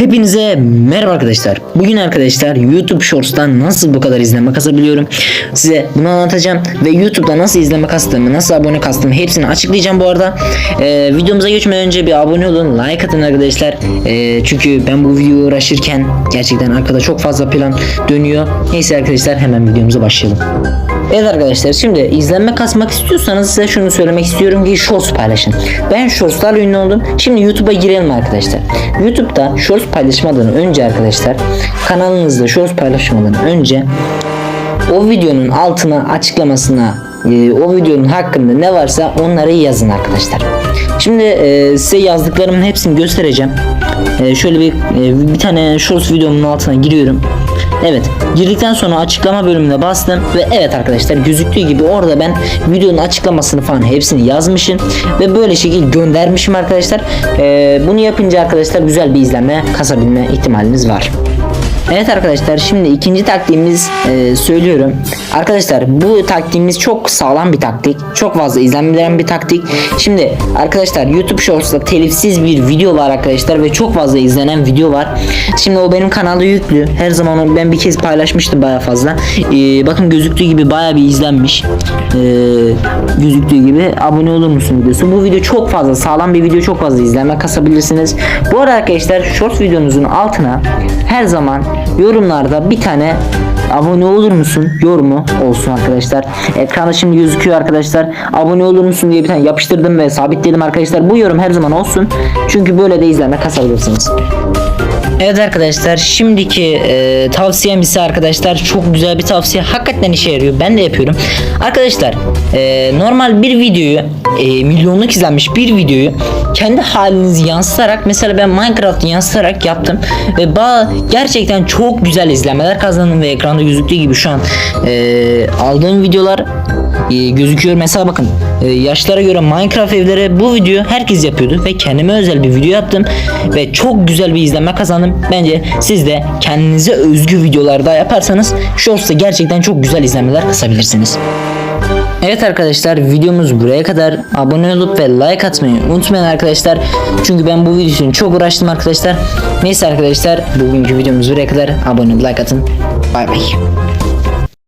Hepinize merhaba arkadaşlar. Bugün arkadaşlar YouTube Shorts'tan nasıl bu kadar izlenme kasabiliyorum size bunu anlatacağım ve YouTube'da nasıl izlenme kastığımı, nasıl abone kastığımı hepsini açıklayacağım bu arada. Ee, videomuza geçmeden önce bir abone olun, like atın arkadaşlar. Ee, çünkü ben bu videoyu uğraşırken gerçekten arkada çok fazla plan dönüyor. Neyse arkadaşlar hemen videomuza başlayalım. Evet arkadaşlar şimdi izlenme kasmak istiyorsanız size şunu söylemek istiyorum ki shorts paylaşın. Ben shortslarla ünlü oldum. Şimdi YouTube'a girelim arkadaşlar. YouTube'da shorts paylaşmadan önce arkadaşlar kanalınızda shorts paylaşmadan önce o videonun altına açıklamasına e, o videonun hakkında ne varsa onları yazın arkadaşlar. Şimdi e, size yazdıklarımın hepsini göstereceğim. E, şöyle bir e, bir tane shorts videomun altına giriyorum. Evet girdikten sonra açıklama bölümüne bastım ve evet arkadaşlar gözüktüğü gibi orada ben videonun açıklamasını falan hepsini yazmışım ve böyle şekil göndermişim arkadaşlar. E, bunu yapınca arkadaşlar güzel bir izlenme kasabilme ihtimaliniz var. Evet arkadaşlar şimdi ikinci taktiğimiz e, söylüyorum. Arkadaşlar bu taktiğimiz çok sağlam bir taktik. Çok fazla izlenmelerin bir taktik. Şimdi arkadaşlar YouTube Shorts'ta telifsiz bir video var arkadaşlar ve çok fazla izlenen video var. Şimdi o benim kanalda yüklü. Her zaman onu ben bir kez paylaşmıştım baya fazla. E, bakın gözüktüğü gibi baya bir izlenmiş. E, gözüktüğü gibi abone olur musun videosu. Bu video çok fazla sağlam bir video çok fazla izlenme kasabilirsiniz. Bu arada arkadaşlar short videonuzun altına her zaman yorumlarda bir tane abone olur musun yorumu olsun arkadaşlar. Ekranda şimdi gözüküyor arkadaşlar. Abone olur musun diye bir tane yapıştırdım ve sabitledim arkadaşlar. Bu yorum her zaman olsun. Çünkü böyle de izlenme kasabilirsiniz. Evet arkadaşlar şimdiki e, tavsiyem ise arkadaşlar çok güzel bir tavsiye. Hakikaten işe yarıyor. Ben de yapıyorum. Arkadaşlar e, normal bir videoyu e, milyonluk izlenmiş bir videoyu kendi halinizi yansıtarak mesela ben Minecraft'ı yansıtarak yaptım ve ba- gerçekten çok güzel izlenmeler kazandım ve ekranda gözüktüğü gibi şu an e, aldığım videolar e, gözüküyor. Mesela bakın e, yaşlara göre Minecraft evleri bu video herkes yapıyordu ve kendime özel bir video yaptım ve çok güzel bir izlenme kazandım. Bence siz de kendinize özgü videolarda yaparsanız Shorts'ta gerçekten çok güzel izlenmeler kasabilirsiniz. Evet arkadaşlar videomuz buraya kadar abone olup ve like atmayı unutmayın arkadaşlar. Çünkü ben bu video için çok uğraştım arkadaşlar. Neyse arkadaşlar bugünkü videomuz buraya kadar abone olup like atın. Bay bay.